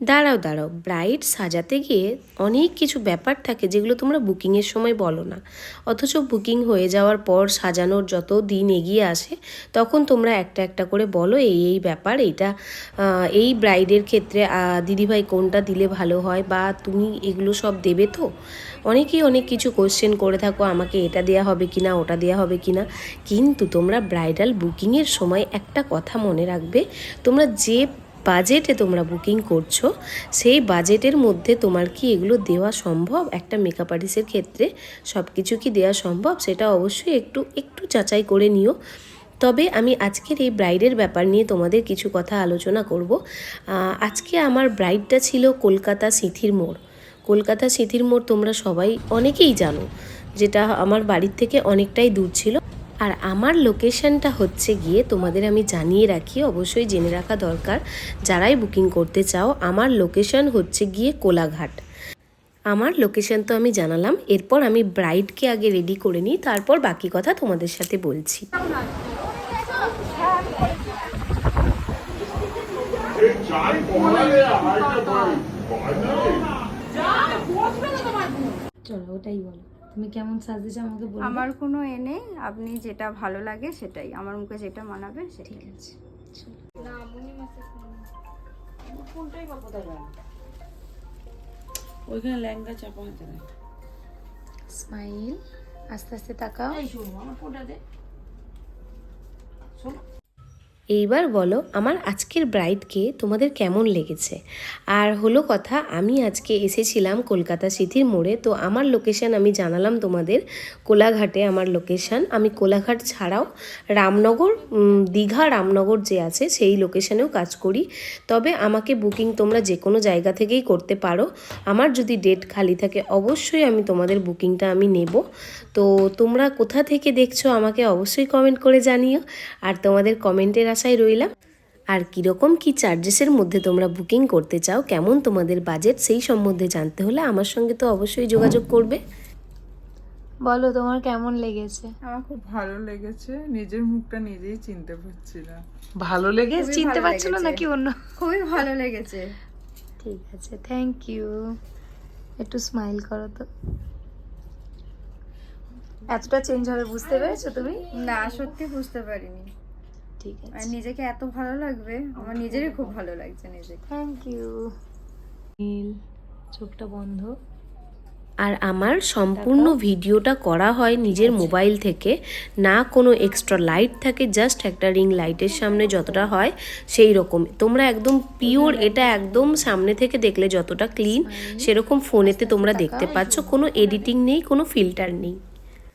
দাঁড়াও দাঁড়াও। ব্রাইড সাজাতে গিয়ে অনেক কিছু ব্যাপার থাকে যেগুলো তোমরা বুকিংয়ের সময় বলো না। অথচ বুকিং হয়ে যাওয়ার পর সাজানোর যত দিন এগিয়ে আসে, তখন তোমরা একটা একটা করে বলো, এই এই ব্যাপার, এইটা এই ব্রাইডের ক্ষেত্রে দিদিভাই কোনটা দিলে ভালো হয় বা তুমি এগুলো সব দেবে তো? অনেকেই অনেক কিছু কোশ্চেন করে থাকো, আমাকে এটা দেয়া হবে কি না ওটা দেয়া হবে কি না কিন্তু তোমরা ব্রাইডাল বুকিংয়ের সময় একটা কথা মনে রাখবে, তোমরা যে বাজেটে তোমরা বুকিং করছ, সেই বাজেটের মধ্যে তোমার কি এগুলো দেওয়া সম্ভব? একটা মেকআপ আর্টিস্টের ক্ষেত্রে সব কিছু কি দেওয়া সম্ভব? সেটা অবশ্যই একটু একটু যাচাই করে নিও। তবে আমি আজকের এই ব্রাইডের ব্যাপার নিয়ে তোমাদের কিছু কথা আলোচনা করব। আজকে আমার ব্রাইডটা ছিল কলকাতা সিথির মোড়। কলকাতা সিথির মোড় তোমরা সবাই অনেকেই জানো, যেটা আমার বাড়ির থেকে অনেকটাই দূর ছিল। আর আমার লোকেশনটা হচ্ছে গিয়ে তোমাদের আমি জানিয়ে রাখি অবশ্যই জেনে রাখা দরকার। যারাই বুকিং করতে চাও আমার লোকেশন হচ্ছে গিয়ে কোলাঘাট। আমার লোকেশন তো আমি জানালাম এরপর আমি ব্রাইডকে আগে রেডি করে নিই তারপর বাকি কথা তোমাদের সাথে বলছি। চলো ওটাই বলো। তুমি কেমন সাজেছ আমাকে বলো আমার কোনো এ নেই আপনি যেটা ভালো লাগে সেটাই আমার মুখে যেটা মানাবে সেটা ঠিক আছে ওইখানে ল্যাঙ্গা চাপা হাতে স্মাইল আস্তে আস্তে তাকাও। আমার ফোনটা দে। এইবার বলো আমার আজকের ব্রাইডকে তোমাদের কেমন লেগেছে। আর হলো কথা, আমি আজকে এসেছিলাম কলকাতা সিথির মোড়ে, তো আমার লোকেশান আমি জানালাম তোমাদের। কোলাঘাটে আমার লোকেশান আমি কোলাঘাট ছাড়াও রামনগর দীঘা রামনগর যে আছে, সেই লোকেশানেও কাজ করি। তবে আমাকে বুকিং তোমরা যে কোনো জায়গা থেকেই করতে পারো। আমার যদি ডেট খালি থাকে, অবশ্যই আমি তোমাদের বুকিংটা আমি নেব। তো তোমরা কোথা থেকে দেখছ আমাকে অবশ্যই কমেন্ট করে জানিও। আর তোমাদের কমেন্টের আশায় রইলাম। আর কীরকম কী চার্জেসের মধ্যে তোমরা বুকিং করতে চাও কেমন তোমাদের বাজেট সেই সম্বন্ধে জানতে হলে আমার সঙ্গে তো অবশ্যই যোগাযোগ করবে। বলো তোমার কেমন লেগেছে? আমার খুব ভালো লেগেছে। নিজের মুখটা নিজেই চিনতে পারছি না ভালো লেগে চিনতে পারছিল নাকি অন্য? খুবই ভালো লেগেছে। ঠিক আছে থ্যাংক ইউ একটু স্মাইল করো তো। এতটা চেঞ্জ হবে বুঝতে পেরেছ তুমি? না সত্যি বুঝতে পারিনি। ঠিক আছে। আর নিজেকে এত ভালো লাগবে আমার নিজেরই খুব ভালো লাগছে নিজেকে। থ্যাংক ইউ নীল চোখটা বন্ধ। আর আমার সম্পূর্ণ ভিডিওটা করা হয় নিজের মোবাইল থেকে না কোনো এক্সট্রা লাইট থাকে জাস্ট একটা রিং লাইটের সামনে যতটা হয় সেই রকম। তোমরা একদম পিওর এটা একদম সামনে থেকে দেখলে যতটা ক্লিন সেরকম ফোনেতে তোমরা দেখতে পাচ্ছ। কোনো এডিটিং নেই কোনো ফিল্টার নেই।